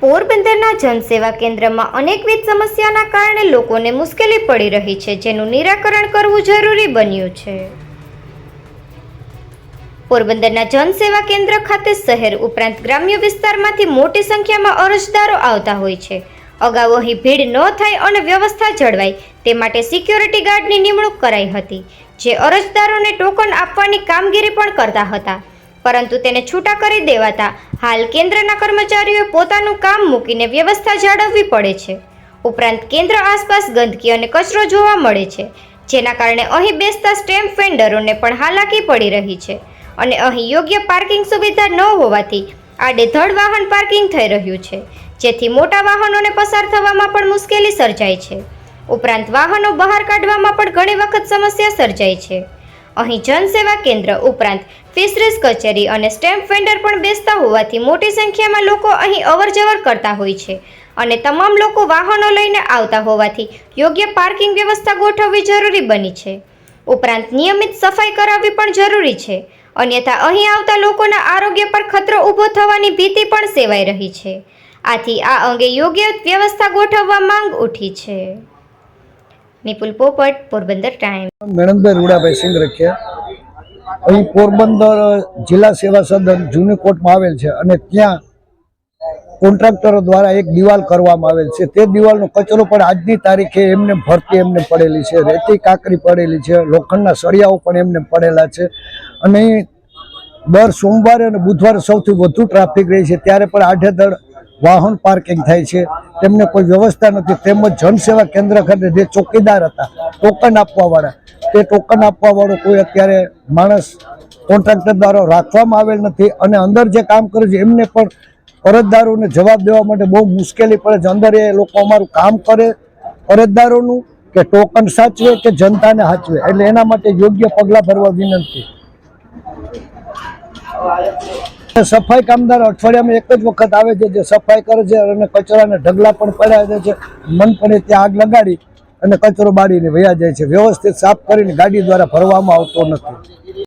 પોરબંદરના જનસેવા કેન્દ્રમાં અનેકવિધ સમસ્યાના કારણે લોકોને મુશ્કેલી પડી રહી છે, જેનું નિરાકરણ કરવું જરૂરી બન્યું છે. પોરબંદરના જનસેવા કેન્દ્ર ખાતે શહેર ઉપરાંત ગ્રામ્ય વિસ્તારમાંથી મોટી સંખ્યામાં અરજદારો આવતા હોય છે. અગાઉ અહીં ભીડ ન થાય અને વ્યવસ્થા જળવાય, તે માટે સિક્યોરિટી ગાર્ડની નિમણૂક કરાઈ હતી, જે અરજદારોને ટોકન આપવાની કામગીરી પણ કરતા હતા. પરંતુ તેને છૂટા કરી દેવાતા હાલ કેન્દ્રના કર્મચારીઓએ પોતાનું કામ મૂકીને વ્યવસ્થા જાળવવી પડે છે. ઉપરાંત કેન્દ્ર આસપાસ ગંદકી અને કચરો જોવા મળે છે, જેના કારણે અહીં બેસતા સ્ટેમ્પ વેન્ડરોને પણ હાલાકી પડી રહી છે અને અહીં યોગ્ય પાર્કિંગ સુવિધા ન હોવાથી આડેધડ વાહન પાર્કિંગ થઈ રહ્યું છે, જેથી મોટા વાહનોને પસાર થવામાં પણ મુશ્કેલી સર્જાય છે. ઉપરાંત વાહનો બહાર કાઢવામાં પણ ઘણી વખત સમસ્યા સર્જાય છે. અહીં જનસેવા કેન્દ્ર ઉપરાંત ફિશરીઝ કચેરી અને સ્ટેમ્પ વેન્ડર પણ બેસતા હોવાથી મોટી સંખ્યામાં લોકો અહીં અવરજવર કરતા હોય છે અને તમામ લોકો વાહનો લઈને આવતા હોવાથી યોગ્ય પાર્કિંગ વ્યવસ્થા ગોઠવવી જરૂરી બની છે. ઉપરાંત નિયમિત સફાઈ કરાવવી પણ જરૂરી છે અન્યથા અહીં આવતા લોકોના આરોગ્ય પર ખતરો ઊભો થવાની ભીતિ પણ સેવાઈ રહી છે. આથી આ અંગે યોગ્ય વ્યવસ્થા ગોઠવવા માંગ ઉઠી છે. નિપુલ પોપટ પોરબંદર ટાઈમ મેણંદભાઈ રૂડાભાઈ સિંહ રખ્યા. અહીં પોરબંદર જિલ્લા સેવા સદન જૂની કોર્ટમાં આવેલ છે અને ત્યાં કોન્ટ્રાક્ટરો દ્વારા એક દિવાલ કરવામાં આવેલ છે. તે દિવાલનો કચરો પણ આજની તારીખે એમને ભરતી એમને પડેલી છે. રેતી કાકરી પડેલી છે. લોખંડના સળિયાઓ પણ એમને પડેલા છે. અને દર સોમવારે અને બુધવારે સૌથી વધુ ટ્રાફિક રહે છે. ત્યારે પણ આઠેધડ વાહન પાર્કિંગ થાય છે. તેમને કોઈ વ્યવસ્થા નથી. તેમજ જનસેવા કેન્દ્ર ખાતે જે ચોકીદાર હતા ટોકન આપવાવાળા, તે ટોકન આપવાવાળો કોઈ અત્યારે માણસ કોન્ટ્રાક્ટર દ્વારા રાખવામાં આવેલ નથી અને અંદર જે કામ કરે છે, એમને પણ અરજદારોને જવાબ દેવા માટે બહુ મુશ્કેલી પડે છે. અંદર એ લોકો અમારું કામ કરે અરજદારોનું કે ટોકન સાચવે કે જનતાને સાચવે. એટલે એના માટે યોગ્ય પગલાં ભરવા વિનંતી. સફાઈ કામદાર અઠવાડિયામાં એક જ વખત આવે છે, જે સફાઈ કરે છે અને કચરાને ઢગલા પણ પડ્યા છે, મન પડે ત્યાં આગ લગાડી અને કચરો બાળીને વયા જાય છે. વ્યવસ્થિત સાફ કરીને ગાડી દ્વારા ભરવામાં આવતો નથી.